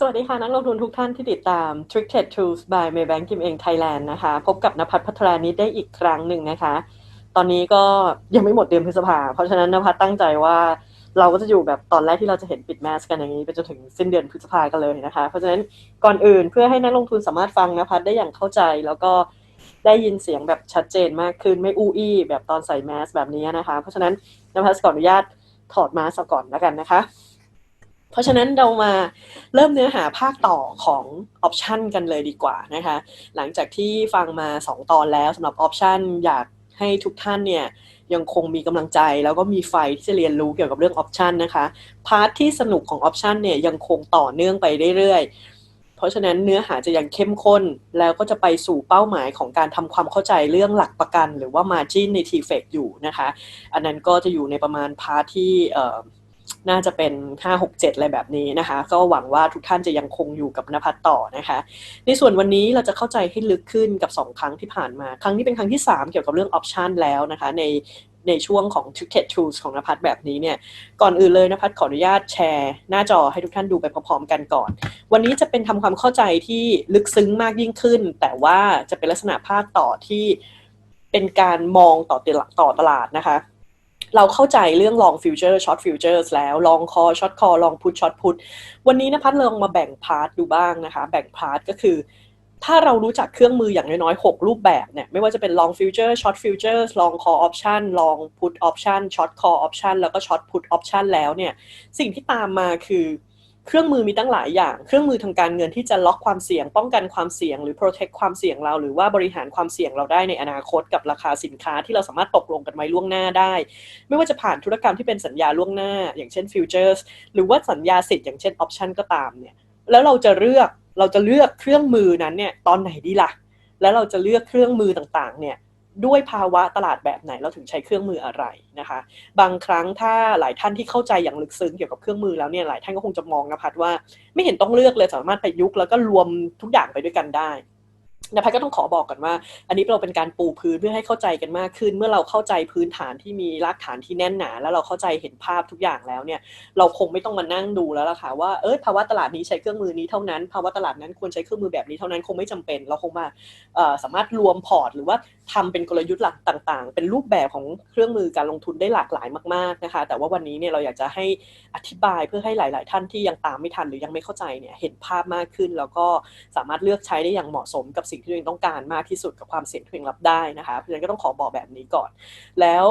สวัสดีค่ะ นักลงทุนทุกท่านที่ติดตาม Trick Trade Tools by Maybank Kim Eng Thailand นะคะ พบกับนภัทรพัทรานิดได้อีกครั้งหนึ่งนะคะ ตอนนี้ก็ยังไม่หมดเดือนพฤษภา เพราะฉะนั้นนภัทรตั้งใจว่าเราก็จะอยู่แบบตอนแรกที่เราจะเห็นปิดแมสกันอย่างนี้ไปจนถึงสิ้นเดือนพฤษภากันเลยนะคะ เพราะฉะนั้นก่อนอื่นเพื่อให้นักลงทุนสามารถฟังนภัทรได้อย่างเข้าใจ แล้วก็ได้ยินเสียงแบบชัดเจนมากขึ้นไม่อู้อี้แบบตอนใส่แมสแบบนี้นะคะ เพราะฉะนั้นนภัทรขออนุญาตถอดมาสก่อนแล้วกันนะคะ เพราะฉะนั้นเรามาเริ่มเนื้อหาภาคต่อของออปชันกันเลยดีกว่านะคะ หลังจากที่ฟังมา 2 ตอนแล้วสำหรับออปชันอยากให้ทุกท่านเนี่ยยังคงมีกำลังใจแล้วก็มีไฟที่จะเรียนรู้เกี่ยวกับเรื่องออปชันนะคะ พาร์ทที่สนุกของออปชันเนี่ยยังคงต่อเนื่องไปเรื่อยๆ เพราะฉะนั้นเนื้อหาจะยังเข้มข้น แล้วก็จะไปสู่เป้าหมายของการทำความเข้าใจเรื่องหลักประกัน หรือว่า Margin ใน t f e c อยู่นะคะ อันนั้นก็จะอยู่ในประมาณพาร์ทที่ น่าจะเป็น 5 6 7 อะไรแบบนี้นะคะ ก็หวังว่าทุกท่านจะยังคงอยู่กับนภัทรต่อนะคะ ในส่วนวันนี้เราจะเข้าใจให้ลึกขึ้นกับ 2 ครั้งที่ผ่านมา ครั้งนี้เป็นครั้งที่ 3 เกี่ยวกับเรื่องออปชันแล้วนะคะในในช่วงของ t i c k e t Tools ของนภัทรแบบนี้เนี่ย ก่อนอื่นเลยนภัทรขออนุญาตแชร์หน้าจอให้ทุกท่านดูไปพร้อมๆกันก่อน วันนี้จะเป็นทำความเข้าใจที่ลึกซึ้งมากยิ่งขึ้น แต่ว่าจะเป็นลักษณะภาคต่อที่เป็นการมองต่อตลาดต่อตลาดนะคะ เราเข้าใจเรื่อง long future short futures แล้ว long call short call long put short put วันนี้นะพัดลองมาแบ่งพาร์ทดูบ้างนะคะ แบ่งพาร์ทก็คือ ถ้าเรารู้จักเครื่องมืออย่างน้อยๆ 6 รูปแบบเนี่ย ไม่ว่าจะเป็น long future short futures long call option long put option short call option แล้วก็ short put option แล้วเนี่ย สิ่งที่ตามมาคือ เครื่องมือมีตั้งหลายอย่าง เครื่องมือทางการเงินที่จะล็อกความเสี่ยง ป้องกันความเสี่ยง หรือ protect ความเสี่ยงเรา หรือว่าบริหารความเสี่ยงเราได้ในอนาคตกับราคาสินค้าที่เราสามารถตกลงกันไว้ล่วงหน้าได้ ไม่ว่าจะผ่านธุรกรรมที่เป็นสัญญาล่วงหน้า อย่างเช่น futures หรือว่าสัญญาสิทธิ์อย่างเช่น option ก็ตามเนี่ย แล้วเราจะเลือก เราจะเลือกเครื่องมือนั้นเนี่ยตอนไหนดีล่ะ แล้วเราจะเลือกเครื่องมือต่างๆเนี่ย ด้วยภาวะตลาดแบบไหนเราถึงใช้เครื่องมืออะไรนะคะ บางครั้งถ้าหลายท่านที่เข้าใจอย่างลึกซึ้งเกี่ยวกับเครื่องมือแล้วเนี่ยหลายท่านก็คงจะมองนะพัดว่าไม่เห็นต้องเลือกเลยสามารถประยุกต์แล้วก็รวมทุกอย่างไปด้วยกันได้นะพัดก็ต้องขอบอกก่อนว่า อันนี้เราเป็นการปูพื้นเพื่อให้เข้าใจกันมากขึ้น เมื่อเราเข้าใจพื้นฐานที่มีรากฐานที่แน่นหนา แล้วเราเข้าใจเห็นภาพทุกอย่างแล้วเนี่ย เราคงไม่ต้องมานั่งดูแล้วล่ะค่ะว่าเออภาวะตลาดนี้ใช้เครื่องมือนี้เท่านั้นภาวะตลาดนั้นควรใช้เครื่องมือแบบนี้เท่านั้นคงไม่จำเป็น เราคงมาสามารถรวมพอร์ตหรือว่า ทำเป็นกลยุทธ์หลักต่าง ๆ เป็นรูปแบบของเครื่องมือการลงทุนได้หลากหลายมากๆนะคะ แต่ว่าวันนี้เนี่ยเราอยากจะให้อธิบายเพื่อให้หลาย ๆ ท่านที่ยังตามไม่ทันหรือยังไม่เข้าใจเนี่ยเห็นภาพมากขึ้น แล้วก็สามารถเลือกใช้ได้อย่างเหมาะสมกับสิ่งที่ตัวเองต้องการมากที่สุดกับความเสี่ยงที่ตัวเองรับได้นะคะเพราะฉะนั้นก็ต้องขอบอกแบบนี้ก่อน แล้ว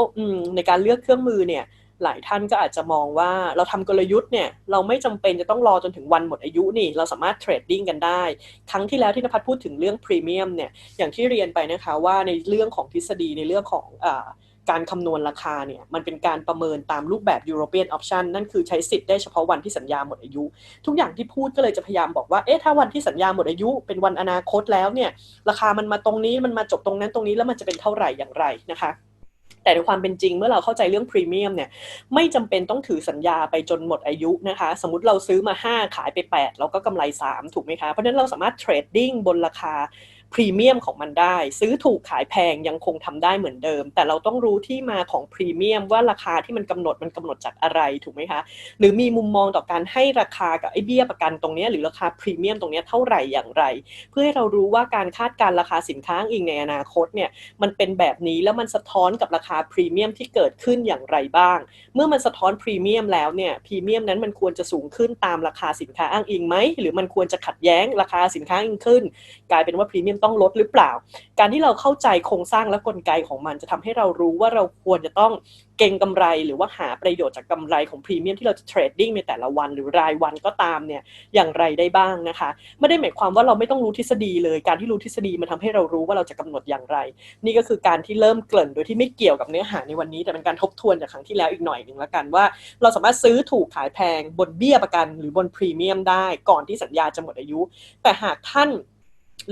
ในการเลือกเครื่องมือเนี่ย หลายท่านก็อาจจะมองว่าเราทำกลยุทธ์เนี่ยเราไม่จำเป็นจะต้องรอจนถึงวันหมดอายุนี่เราสามารถเทรดดิ้งกันได้ ครั้งที่แล้วที่นภัทรพูดถึงเรื่องพรีเมียมเนี่ยอย่างที่เรียนไปนะคะว่าในเรื่องของทฤษฎีในเรื่องของอการคำนวณราคาเนี่ยมันเป็นการประเมินตามรูปแบบ European Option นั่นคือใช้สิทธิ์ได้เฉพาะวันที่สัญญาหมดอายุ ทุกอย่างที่พูดก็เลยจะพยายามบอกว่าเอ๊ะถ้าวันที่สัญญาหมดอายุ เป็นวันอนาคตแล้วเนี่ยราคามันมาตรงนี้มันมาจบตรงนั้นตรงนี้แล้วมันจะเป็นเท่าไหร่อย่างไรนะคะ แต่ในความเป็นจริงเมื่อเราเข้าใจเรื่องพรีเมียมเนี่ยไม่จำเป็นต้องถือสัญญาไปจนหมดอายุนะคะ สมมติเราซื้อมา 5 ขายไป 8 แล้วก็กำไร 3 ถูกไหมคะ เพราะฉะนั้นเราสามารถเทรดดิ้งบนราคา พรีเมียมของมันได้ ซื้อถูกขายแพงยังคงทำได้เหมือนเดิม แต่เราต้องรู้ที่มาของพรีเมียมว่าราคาที่มันกำหนดมันกำหนดจากอะไรถูกไหมคะหรือมีมุมมองต่อการให้ราคากับไอ้เบี้ยประกันตรงนี้หรือราคาพรีเมียมตรงนี้เท่าไหร่อย่างไร เพื่อให้เรารู้ว่าการคาดการราคาสินค้าอิงในอนาคตเนี่ยมันเป็นแบบนี้แล้วมันสะท้อนกับราคาพรีเมียมที่เกิดขึ้นอย่างไรบ้าง เมื่อมันสะท้อนพรีเมียมแล้วเนี่ยพรีเมียมนั้นมันควรจะสูงขึ้นตามราคาสินค้าอ้างอิงไหมหรือมันควรจะขัดแย้งราคาสินค้าอิงขึ้น กลายเป็นว่าพรีเมียมต้องลดหรือเปล่า การที่เราเข้าใจโครงสร้างและกลไกของมัน จะทำให้เรารู้ว่าเราควรจะต้องเก่งกำไร หรือว่าหาประโยชน์จากกำไรของพรีเมียมที่เราจะเทรดดิ้งในแต่ละวันหรือรายวันก็ตามเนี่ยอย่างไรได้บ้างนะคะ ไม่ได้หมายความว่าเราไม่ต้องรู้ทฤษฎีเลย การที่รู้ทฤษฎีมันทาให้เรารู้ว่าเราจะกำหนดอย่างไร นี่ก็คือการที่เริ่มเกริ่นโดยที่ไม่เกี่ยวกับเนื้อหาในวันนี้ แต่เป็นการทบทวนจากครั้งที่แล้วอีกหน่อยหนึ่งแล้วกันว่า เราสามารถซื้อถูกขายแพงบนเบี้ยประกัน หรือบนพรีเมียมได้ก่อนที่สัญญาจะหมดอายุ แต่หากท่าน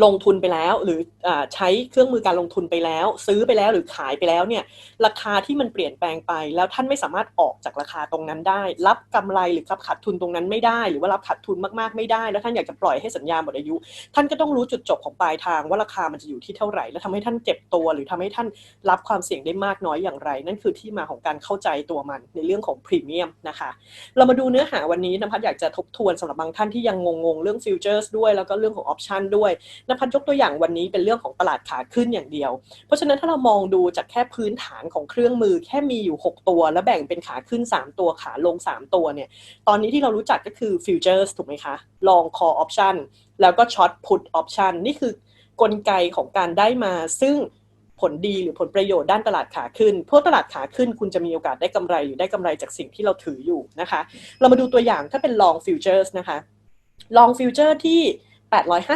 ลงทุนไปแล้ว หรืออใช้เครื่องมือการลงทุนไปแล้ว ซื้อไปแล้วหรือขายไปแล้วเนี่ยราคาที่มันเปลี่ยนแปลงไป แล้วท่านไม่สามารถออกจากราคาตรงนั้นได้ รับกำไรหรือรับขาดทุนตรงนั้นไม่ได้ หรือว่ารับขาดทุนมากๆไม่ได้ แล้วท่านอยากจะปล่อยให้สัญญาหมดอายุ ท่านก็ต้องรู้จุดจบของปลายทางว่าราคามันจะอยู่ที่เท่าไหร่ แล้วทำให้ท่านเจ็บตัว หรือทำให้ท่านรับความเสี่ยงได้มากน้อยอย่างไร นั่นคือที่มาของการเข้าใจตัวมันในเรื่องของพรีเมียมนะคะเรามาดูเนื้อหาวันนี้นภัสอยากจะทบทวนสำหรับบางท่านที่ยังงงๆเรื่องฟิวเจอร์สด้วยแล้วก็เรื่องของออปชันด้วยนภัสยกตัวอย่างวันนี้เป็นเรื่องของตลาดขาขึ้นอย่างเดียว เพราะฉะนั้นถ้าเรามองดูจากแค่พื้นฐานของเครื่องมือแค่มีอยู่ 6 ตัว แล้วแบ่งเป็นขาขึ้น 3 ตัวขาลง 3 ตัวเนี่ย ตอนนี้ที่เรารู้จักก็คือฟิวเจอร์สถูกไหมคะลองคอออปชันแล้วก็ช็อตพุทออปชันนี่คือกลไกของการได้มาซึ่งผลดีหรือผลประโยชน์ด้านตลาดขาขึ้น เพวกตลาดขาขึ้นคุณจะมีโอกาสได้กำไรอยู่ได้กำไรจากสิ่งที่เราถืออยู่นะคะ เรามาดูตัวอย่างถ้าเป็นลองฟิวเจอร์สนะคะลองฟิวเจอร์ที่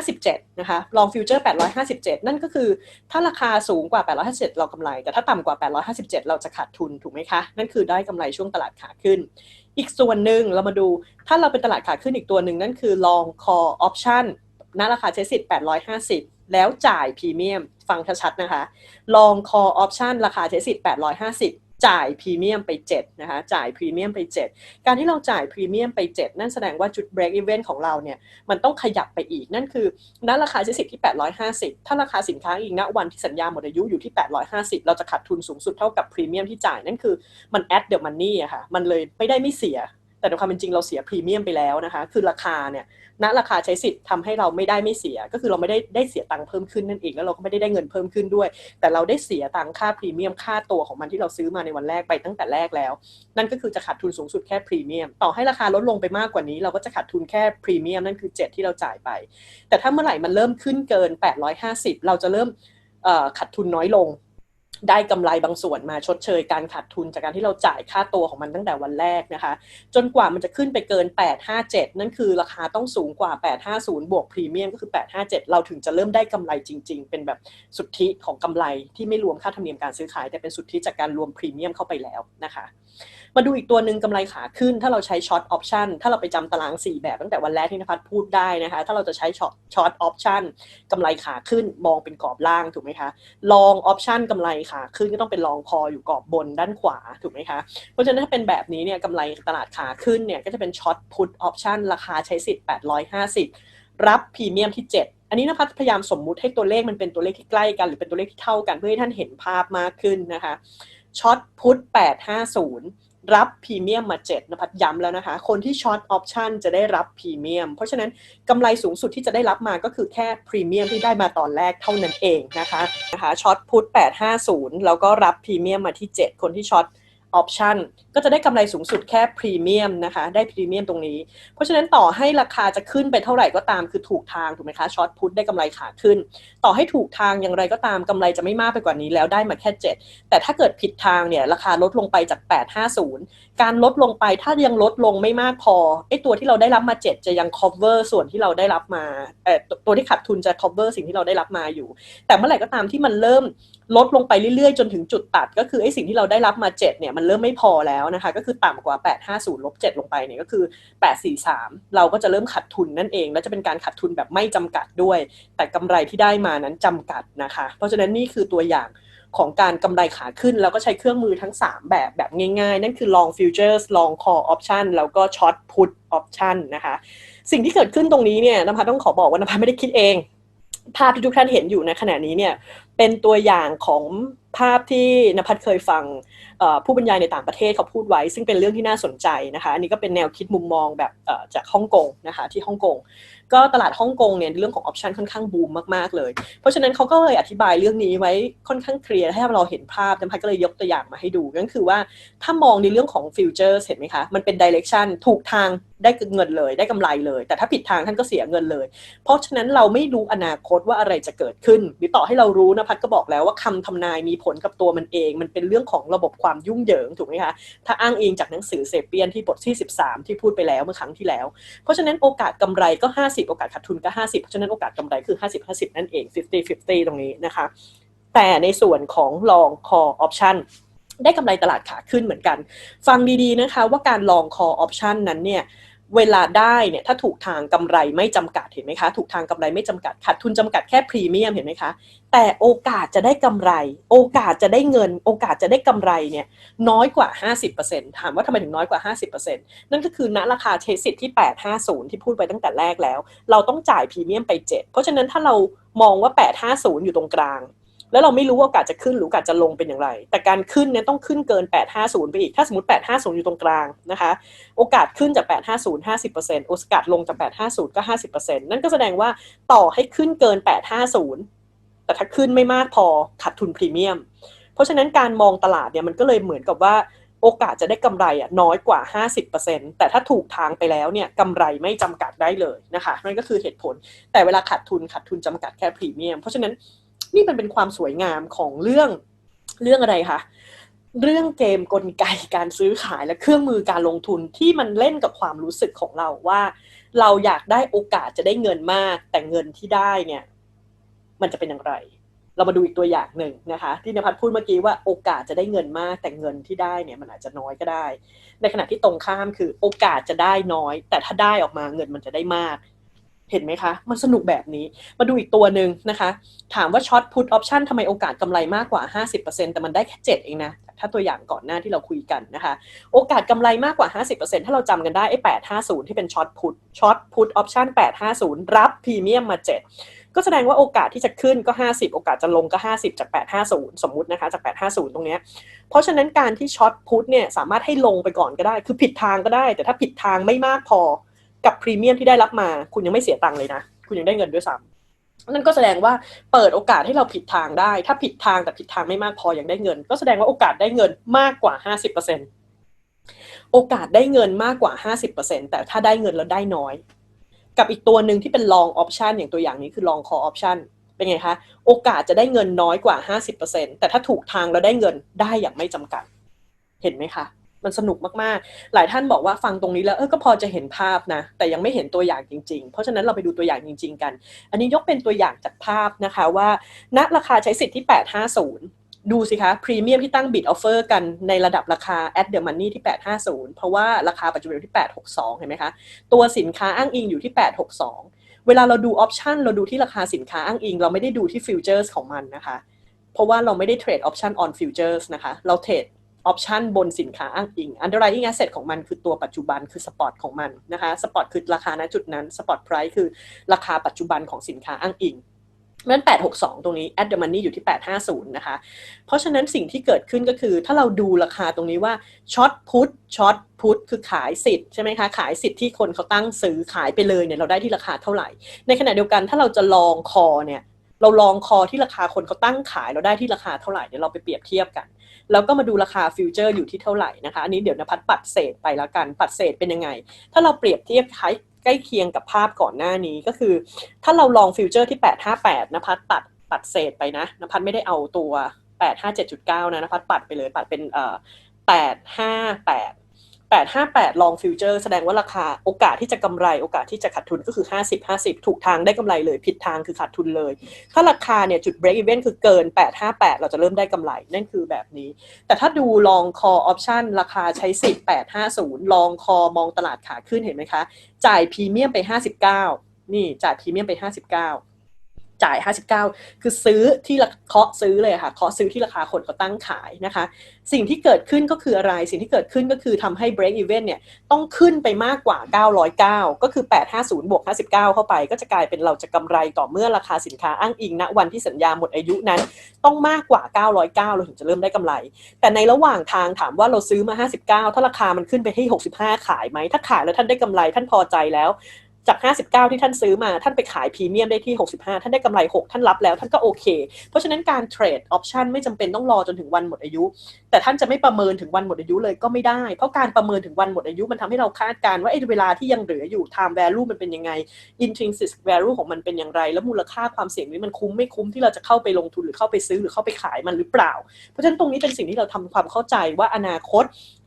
857 นะคะ ลองฟิวเจอร์ 857 นั่นก็คือ ถ้าราคาสูงกว่า 857 เรากำไร แต่ถ้าต่ำกว่า 857 เราจะขาดทุน ถูกไหมคะ นั่นคือได้กำไรช่วงตลาดขาขึ้น อีกส่วนหนึ่งเรามาดู ถ้าเราเป็นตลาดขาขึ้นอีกตัวหนึ่งนั่นคือ long call option ณราคาใช้สิทธิ์ 850 แล้วจ่ายพรีเมียม ฟังชัดๆนะคะ long call option ราคาใช้สิทธิ์ 850 จ่ายพรีเมียมไป7นะคะจ่ายพรีเมียมไป 7 การที่เราจ่ายพรีเมียมไป 7 นั่นแสดงว่าจุด break even ของเราเนี่ยมันต้องขยับไปอีกนั่นคือณราคาใช้สิทธิ์ที่ 850 ถ้าราคาสินค้าอีกณวันที่สัญญาหมดอายุอยู่ที่ 850 เราจะขาดทุนสูงสุดเท่ากับพรีเมียมที่จ่ายนั่นคือมัน add the money อะค่ะมันเลยไม่ได้ไม่เสีย แต่ในความเป็นจริงเราเสียพรีเมียมไปแล้วนะคะ คือราคาเนี่ยณราคาใช้สิทธิ์ทำให้เราไม่ได้ไม่เสีย ก็คือเราไม่ได้ได้เสียตังค์เพิ่มขึ้นนั่นเองแล้วเราก็ไม่ได้ได้เงินเพิ่มขึ้นด้วย แต่เราได้เสียตังค่าพรีเมียมค่าตัวของมันที่เราซื้อมาในวันแรกไปตั้งแต่แรกแล้ว นั่นก็คือจะขาดทุนสูงสุดแค่พรีเมียมต่อให้ราคาลดลงไปมากกว่านี้ เราก็จะขาดทุนแค่พรีเมียมนั่นคือ 7 ที่เราจ่ายไป แต่ถ้าเมื่อไหร่มันเริ่มขึ้นเกิน 850 เราจะเริ่มขาดทุนน้อยลง ได้กำไรบางส่วนมาชดเชยการขาดทุนจากการที่เราจ่ายค่าตัวของมันตั้งแต่วันแรกนะคะ จนกว่ามันจะขึ้นไปเกิน 857 นั่นคือราคาต้องสูงกว่า 850 บวกพรีเมียมก็คือ 857 เราถึงจะเริ่มได้กำไรจริง ๆ เป็นแบบสุทธิของกำไรที่ไม่รวมค่าธรรมเนียมการซื้อขาย แต่เป็นสุทธิจากการรวมพรีเมียมเข้าไปแล้วนะคะ มาดูอีกตัวหนึ่งกำไรขาขึ้น ถ้าเราใช้ช็อตออปชันถ้าเราไปจำตาราง 4 แบบตั้งแต่วันแรกที่นภัสพูดได้นะคะ ถ้าเราจะใช้ช็อตช็อตออปชันกำไรขาขึ้นมองเป็นกรอบล่างถูกไหมคะลองออปชันกำไรขาขึ้นก็ต้องเป็นลองคออยู่กรอบบนด้านขวาถูกไหมคะเพราะฉะนั้นถ้าเป็นแบบนี้เนี่ยกำไรตลาดขาขึ้นเนี่ยก็จะเป็นช็อตพุทออปชันราคาใช้สิทธิ์ 850 รับพรีเมียมที่ 7อันนี้นภัสพยายามสมมุติให้ตัวเลขมันเป็นตัวเลขที่ใกล้กัน หรือเป็นตัวเลขที่เท่ากันเพื่อให้ท่านเห็นภาพมากขึ้นนะคะช็อตพุท850 รับพรีเมียมมาเจ็ดนภัทย้ำแล้วนะคะ คนที่ช็อตออปชันจะได้รับพรีเมียม เพราะฉะนั้นกำไรสูงสุดที่จะได้รับมาก็คือแค่พรีเมียมที่ได้มาตอนแรกเท่านั้นเองนะคะนะคะช็อตพุท850 แล้วก็รับพรีเมียมมาที่ 7 คนที่ช็อตออปชัน ก็จะได้กำไรสูงสุดแค่พรีเมียมนะคะ ได้พรีเมียมตรงนี้ เพราะฉะนั้นต่อให้ราคาจะขึ้นไปเท่าไหร่ก็ตามคือถูกทางถูกไหมคะช็อตพุทได้กำไรขาขึ้น ต่อให้ถูกทางอย่างไรก็ตามกำไรจะไม่มากไปกว่านี้แล้วได้มาแค่ 7 แต่ถ้าเกิดผิดทางเนี่ยราคาลดลงไปจาก 850 การลดลงไปถ้ายังลดลงไม่มากพอไอ้ตัวที่เราได้รับมา 7 จะยัง cover ส่วนที่เราได้รับมาเอ่อตัวที่ขาดทุนจะ cover สิ่งที่เราได้รับมาอยู่ แต่เมื่อไหร่ก็ตามที่มันเริ่มลดลงไปเรื่อยๆ จนถึงจุดตัด ก็คือไอ้สิ่งที่เราได้รับมา7เนี่ยมันเริ่มไม่พอแล้วนะคะก็คือต่ำกว่า 850ลบ7ลงไปเนี่ยก็คือ 843 เราก็จะเริ่มขัดทุนนั่นเอง แล้วจะเป็นการขัดทุนแบบไม่จำกัดด้วย แต่กำไรที่ได้มานั้นจำกัดนะคะ เพราะฉะนั้นนี่คือตัวอย่างของการกำไรขาขึ้น แล้วก็ใช้เครื่องมือทั้ง 3 แบบแบบง่ายๆ นั่นคือ long futures long call option แล้วก็ short put option นะคะ สิ่งที่เกิดขึ้นตรงนี้เนี่ยนภัสต้องขอบอกว่านภัสไม่ได้คิดเอง ภาพที่ทุกท่านเห็นอยู่ในขณะนี้เนี่ยเป็นตัวอย่างของภาพที่นภัสเคยฟังผู้บรรยายในต่างประเทศเขาพูดไว้ ซึ่งเป็นเรื่องที่น่าสนใจนะคะอันนี้ก็เป็นแนวคิดมุมมองแบบจากฮ่องกงนะคะที่ฮ่องกง ก็ตลาดฮ่องกงเนี่ยเรื่องของออปชันค่อนข้างบูมมากๆเลย เพราะฉะนั้นเขาก็เลยอธิบายเรื่องนี้ไว้ค่อนข้างเคลียร์ให้เราเห็นภาพนภัสก็เลยยกตัวอย่างมาให้ดูก็คือว่าถ้ามองในเรื่องของฟิวเจอร์เห็นไหมคะมันเป็นดิเรกชันถูกทางได้เงินเลยได้กำไรเลย แต่ถ้าผิดทางท่านก็เสียเงินเลย เพราะฉะนั้นเราไม่รู้อนาคตว่าอะไรจะเกิดขึ้น หรือต่อให้เรารู้นะพัดก็บอกแล้วว่าคำทำนายมีผลกับตัวมันเอง มันเป็นเรื่องของระบบความยุ่งเหยิงถูกไหมคะถ้าอ้างอิงจากหนังสือเซเปียนที่บทที่ 13 ที่พูดไปแล้วเมื่อครั้งที่แล้ว เพราะฉะนั้นโอกาสกำไรก็ 50โอกาสขาดทุนก็ 50 เพราะฉะนั้นโอกาสกำไรคือ 50 50 นั่นเอง 50 50 ตรงนี้นะคะ แต่ในส่วนของ long call option ได้กำไรตลาดขาขึ้นเหมือนกัน ฟังดีๆนะคะว่าการลอง call option นั้นเนี่ย เวลาได้เนี่ยถ้าถูกทางกำไรไม่จำกัดเห็นไหมคะ ถูกทางกำไรไม่จำกัดขาดทุนจำกัดแค่พรีเมียมเห็นไหมคะ แต่โอกาสจะได้กำไร โอกาสจะได้เงิน โอกาสจะได้กำไรเนี่ยน้อยกว่า 50%ถามว่าทำไมถึงน้อยกว่า 50%นั่นก็คือณราคาเทสิตที่ 850 ที่พูดไปตั้งแต่แรกแล้ว เราต้องจ่ายพรีเมียมไป 7 เพราะฉะนั้นถ้าเรามองว่า 850 อยู่ตรงกลาง แล้วเราไม่รู้ว่าโอกาสจะขึ้นหรือโอกาสจะลงเป็นอย่างไร แต่การขึ้นเนี่ยต้องขึ้นเกิน 850 ไปอีก ถ้าสมมติ 850 อยู่ตรงกลางนะคะ โอกาสขึ้นจาก 850 50%โอกาสลงจาก 850 ก็ 50%นั่นก็แสดงว่าต่อให้ขึ้นเกิน 850 แต่ถ้าขึ้นไม่มากพอขาดทุนพรีเมียม เพราะฉะนั้นการมองตลาดเนี่ยมันก็เลยเหมือนกับว่าโอกาสจะได้กำไรอะน้อยกว่า 50%แต่ถ้าถูกทางไปแล้วเนี่ยกำไรไม่จำกัดได้เลยนะคะนั่นก็คือเหตุผล แต่เวลาขาดทุนขาดทุนจำกัดแค่พรีเมียม เพราะฉะนั้น นี่มันเป็นความสวยงามของเรื่องเรื่องอะไรคะเรื่องเกมกลไกการซื้อขายและเครื่องมือการลงทุนที่มันเล่นกับความรู้สึกของเราว่า เราอยากได้โอกาสจะได้เงินมาก แต่เงินที่ได้เนี่ย มันจะเป็นอย่างไร เรามาดูอีกตัวอย่างหนึ่งนะคะ ที่นภัทรพูดเมื่อกี้ว่าโอกาสจะได้เงินมาก แต่เงินที่ได้เนี่ย มันอาจจะน้อยก็ได้ ในขณะที่ตรงข้ามคือโอกาสจะได้น้อย แต่ถ้าได้ออกมาเงินมันจะได้มาก เห็นไหมคะ มันสนุกแบบนี้ มาดูอีกตัวหนึ่งนะคะ ถามว่าช็อตพุทออปชันทำไมโอกาสกำไรมากกว่า 50%แต่มันได้แค่ 7 เองนะ ถ้าตัวอย่างก่อนหน้าที่เราคุยกันนะคะ โอกาสกำไรมากกว่า 50%ถ้าเราจำกันได้ไอ้850 ที่เป็นช็อตพุทช็อตพุทออปชัน850 รับพรีเมียมมา 7 ก็แสดงว่าโอกาสที่จะขึ้นก็ 50 โอกาสจะลงก็ 50 จาก 850 สมมุตินะคะ จาก 850 ตรงเนี้ยเพราะฉะนั้นการที่ช็อตพุทเนี่ยสามารถให้ลงไปก่อนก็ได้ คือผิดทางก็ได้ แต่ถ้าผิดทางไม่มากพอ กับพรีเมียมที่ได้รับมา คุณยังไม่เสียตังค์เลยนะ คุณยังได้เงินด้วยซ้ำนั่นก็แสดงว่าเปิดโอกาสให้เราผิดทางได้ ถ้าผิดทางแต่ผิดทางไม่มากพอยังได้เงิน ก็แสดงว่าโอกาสได้เงินมากกว่า 50%โอกาสได้เงินมากกว่า 50%แต่ถ้าได้เงินแล้วได้น้อย กับอีกตัวหนึ่งที่เป็น long option อย่างตัวอย่างนี้คือ long call option เป็นไงคะ โอกาสจะได้เงินน้อยกว่า 50%แต่ถ้าถูกทางแล้วได้เงินได้อย่างไม่จำกัด เห็นไหมคะ มันสนุกมากๆ หลายท่านบอกว่าฟังตรงนี้แล้วเออก็พอจะเห็นภาพนะ แต่ยังไม่เห็นตัวอย่างจริง ๆ เพราะฉะนั้นเราไปดูตัวอย่างจริง ๆ กัน อันนี้ยกเป็นตัวอย่างจากภาพนะคะว่าณราคาใช้สิทธิ์ที่ 850 ดูสิคะพรีเมียมที่ตั้งบิดออฟเฟอร์กันในระดับราคา at the money ที่ 850 เพราะว่าราคาปัจจุบันอยู่ที่ 862 เห็นไหมคะ ตัวสินค้าอ้างอิงอยู่ที่ 862 เวลาเราดูออปชันเราดูที่ราคาสินค้าอ้างอิง เราไม่ได้ดูที่ฟิวเจอร์สของมันนะคะ เพราะว่าเราไม่ได้เทรดออปชัน on futures นะคะเราเทรด ออปชันบนสินค้าอ้างอิง underlying asset ของมันคือตัวปัจจุบันคือสปอตของมันนะคะสปอตคือราคาณจุดนั้นสปอตไพรซ์คือราคาปัจจุบันของสินค้าอ้างอิงนั้น 862 ตรงนี้ at the money อยู่ที่ 850 นะคะ เพราะฉะนั้นสิ่งที่เกิดขึ้นก็คือ ถ้าเราดูราคาตรงนี้ว่าช็อตพุทช็อตพุทคือขายสิทธิ์ใช่ไหมคะ ขายสิทธิ์ที่คนเขาตั้งซื้อขายไปเลยเนี่ยเราได้ที่ราคาเท่าไหร่ ในขณะเดียวกันถ้าเราจะลองคอเนี่ย เราลองคอที่ราคาคนเขาตั้งขายเราได้ที่ราคาเท่าไหร่เดี๋ยวเราไปเปรียบเทียบกัน แล้วก็มาดูราคาฟิวเจอร์อยู่ที่เท่าไหร่นะคะ อันนี้เดี๋ยวนภัทรปัดเศษไปแล้วกัน ปัดเศษเป็นยังไง ถ้าเราเปรียบเทียบใใกล้เคียงกับภาพก่อนหน้านี้ก็คือ ถ้าเราลองฟิวเจอร์ที่ 858นภัทรปัดปัดเศษไปนะนภัทรไม่ได้เอาตัว 857.9 นะนภัทรปัดไปเลย ปัดเป็นเอ่อ858 858ลองฟิวเจอร์แสดงว่าราคาโอกาสที่จะกำไรโอกาสที่จะขาดทุนก็คือ 50 50 ถูกทางได้กำไรเลย ผิดทางคือขาดทุนเลย ถ้าราคาเนี่ยจุด break even คือเกิน 858 เราจะเริ่มได้กำไร นั่นคือแบบนี้ แต่ถ้าดูลองคอออปชันราคาใช้สิทธิ์850ลองคอมองตลาดขาขึ้นเห็นไหมคะ จ่ายพรีเมียมไป 59 นี่จ่ายพรีเมียมไป 59 จ่าย 59 คือซื้อที่เคาะซื้อเลยค่ะเคาะซื้อที่ราคาคนเขาตั้งขายนะคะ สิ่งที่เกิดขึ้นก็คืออะไร สิ่งที่เกิดขึ้นก็คือทำให้ break even เนี่ยต้องขึ้นไปมากกว่า 909 ก็คือ 850 บวก 59 เข้าไป ก็จะกลายเป็นเราจะกำไรต่อเมื่อราคาสินค้าอ้างอิงณวันที่สัญญาหมดอายุนั้น ต้องมากกว่า 909 เราถึงจะเริ่มได้กำไร แต่ในระหว่างทางถามว่าเราซื้อมา 59 ถ้าราคามันขึ้นไปที่65 ขายไหมถ้าขายแล้วท่านได้กำไรท่านพอใจแล้ว จาก 59 ที่ท่านซื้อมา ท่านไปขายพรีเมียมได้ที่ 65 ท่านได้กำไร 6 ท่านรับแล้ว ท่านก็โอเค เพราะฉะนั้นการเทรดออปชันไม่จำเป็นต้องรอจนถึงวันหมดอายุแต่ท่านจะไม่ประเมินถึงวันหมดอายุเลยก็ไม่ได้ เพราะการประเมินถึงวันหมดอายุมันทำให้เราคาดการณ์ว่าไอ้เวลาที่ยังเหลืออยู่ time value มันเป็นยังไง intrinsic value ของมันเป็นอย่างไร แล้วมูลค่าความเสี่ยงนี้มันคุ้มไม่คุ้มที่เราจะเข้าไปลงทุนหรือเข้าไปซื้อหรือเข้าไปขายมันหรือเปล่า เพราะฉะนั้นตรงนี้เป็นสิ่งที่เราทำความเข้าใจว่าอนาคต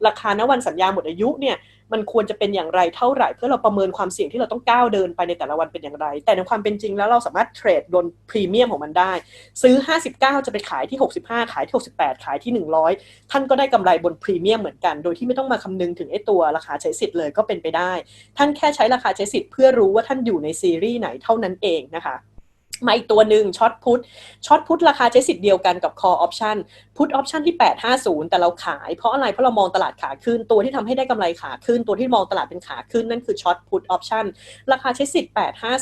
ราคาณวันสัญญาหมดอายุเนี่ยมันควรจะเป็นอย่างไรเท่าไหร่ เพื่อเราประเมินความเสี่ยงที่เราต้องก้าวเดินไปในแต่ละวันเป็นอย่างไร แต่ในความเป็นจริงแล้วเราสามารถเทรดโดนพรีเมียมของมันได้ ซื้อ 59 จะไปขายที่ 65 ขายที่ 68 ขายที่ท่านก็ได้กำไรบนพรีเมียมเหมือนกัน โดยที่ไม่ต้องมาคำนึงถึงไอ้ตัวราคาใช้สิทธิ์เลยก็เป็นไปได้ ท่านแค่ใช้ราคาใช้สิทธิ์เพื่อรู้ว่าท่านอยู่ในซีรีส์ไหนเท่านั้นเองนะคะ มาอีกตัวหนึ่งช็อตพุทช็อตพุทราคาใช้สิทธิ์เดียวกันกับ call option พุทออปชันที่ 850 แต่เราขายเพราะอะไร เพราะเรามองตลาดขาขึ้น ตัวที่ทำให้ได้กำไรขาขึ้น ตัวที่มองตลาดเป็นขาขึ้นนั่นคือช็อตพุทออปชันราคาใช้สิทธิ์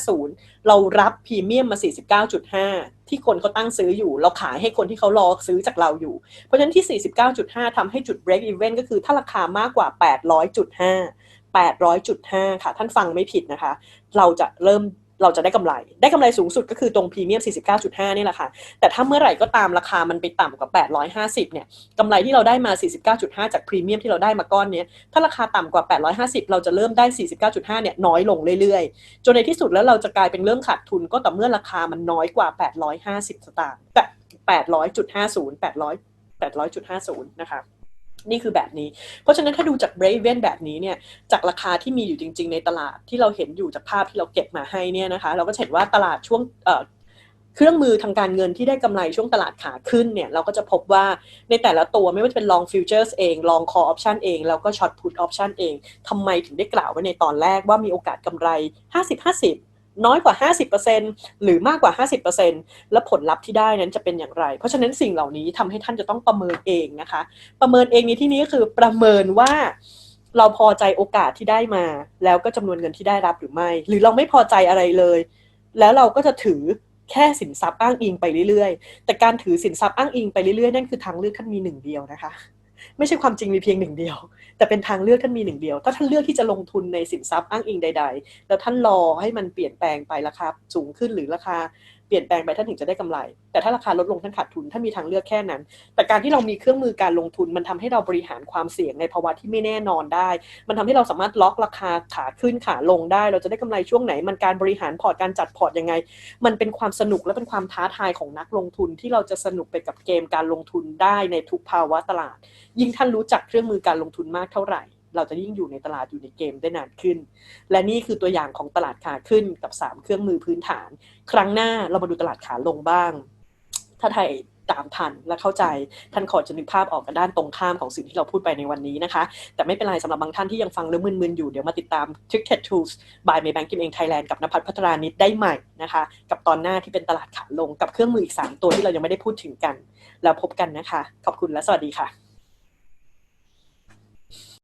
850 เรารับพรีเมียมมา 49.5 ที่คนเขาตั้งซื้ออยู่ เราขายให้คนที่เขารอซื้อจากเราอยู่ เพราะฉะนั้นที่ 49.5ทำให้จุด break even ก็คือถ้าราคามากกว่า 800.5 800.5 ค่ะ ท่านฟังไม่ผิดนะคะ เราจะเริ่ม เราจะได้กำไร ได้กำไรสูงสุดก็คือตรงพรีเมียม 49.5 นี่แหละค่ะ แต่ถ้าเมื่อไหร่ก็ตามราคามันไปต่ำกว่า 850 เนี่ยกำไรที่เราได้มา 49.5 จากพรีเมียมที่เราได้มาก้อนนี้ถ้าราคาต่ำกว่า 850 เราจะเริ่มได้ 49.5 เนี่ยน้อยลงเรื่อยๆ จนในที่สุดแล้วเราจะกลายเป็นเรื่องขาดทุนก็ต่อเมื่อราคามันน้อยกว่า 850 สตางค์แต่800.50 800 800.50 นะคะ นี่คือแบบนี้ เพราะฉะนั้นถ้าดูจาก break even แบบนี้เนี่ย จากราคาที่มีอยู่จริง ๆ ในตลาดที่เราเห็นอยู่จากภาพที่เราเก็บมาให้เนี่ยนะคะ เราก็เห็นว่าตลาดช่วงเเครื่องมือทางการเงินที่ได้กำไรช่วงตลาดขาขึ้นเนี่ย เราก็จะพบว่าในแต่ละตัวไม่ว่าจะเป็น long futures เอง long call option เอง แล้วก็ short put option เองทำไมถึงได้กล่าวไว้ในตอนแรกว่ามีโอกาสกำไร 50-50 น้อยกว่า 50%หรือมากกว่า 50%และผลลัพธ์ที่ได้นั้นจะเป็นอย่างไร เพราะฉะนั้นสิ่งเหล่านี้ทำให้ท่านจะต้องประเมินเองนะคะ ประเมินเองในที่นี้ก็คือประเมินว่าเราพอใจโอกาสที่ได้มา แล้วก็จำนวนเงินที่ได้รับหรือไม่ หรือเราไม่พอใจอะไรเลย แล้วเราก็จะถือแค่สินทรัพย์อ้างอิงไปเรื่อยๆ แต่การถือสินทรัพย์อ้างอิงไปเรื่อยๆ นั่นคือทางเลือกท่านมีหนึ่งเดียวนะคะ ไม่ใช่ความจริงมีเพียงหนึ่งเดียว แต่เป็นทางเลือกท่านมีหนึ่งเดียว ถ้าท่านเลือกที่จะลงทุนในสินทรัพย์อ้างอิงใด ๆ แล้วท่านรอให้มันเปลี่ยนแปลงไปราคาสูงขึ้นหรือราคา ปลี่ยนแปลงไปท่านถึงจะได้กำไร แต่ถ้าราคาลดลงท่านขาดทุนท่านมีทางเลือกแค่นั้น แต่การที่เรามีเครื่องมือการลงทุน มันทำให้เราบริหารความเสี่ยงในภาวะที่ไม่แน่นอนได้ มันทำให้เราสามารถล็อกราคาขาขึ้นขาลงได้ เราจะได้กำไรช่วงไหน มันการบริหารพอร์ตการจัดพอร์ตยังไง มันเป็นความสนุกและเป็นความท้าทายของนักลงทุนที่เราจะสนุกไปกับเกมการลงทุนได้ในทุกภาวะตลาด ยิ่งท่านรู้จักเครื่องมือการลงทุนมากเท่าไหร่ เราจะยิ่งอยู่ในตลาดอยู่ในเกมได้นานขึ้น และนี่คือตัวอย่างของตลาดขาขึ้นกับ 3 เครื่องมือพื้นฐาน ครั้งหน้าเรามาดูตลาดขาลงบ้าง ถ้าไทยตามทันและเข้าใจท่านขอจะนึกภาพออกกันด้านตรงข้ามของสิ่งที่เราพูดไปในวันนี้นะคะ แต่ไม่เป็นไรสำหรับบางท่านที่ยังฟังแล้วมึนๆอยู่ เดี๋ยวมาติดตาม Trick Tech Tools by Maybank Kim เอง Thailand กับนภัทรพัฒรานิดได้ใหม่นะคะ กับตอนหน้าที่เป็นตลาดขาลงกับเครื่องมืออีก 3 ตัวที่เรายังไม่ได้พูดถึงกัน แล้วพบกันนะคะ ขอบคุณและสวัสดีค่ะ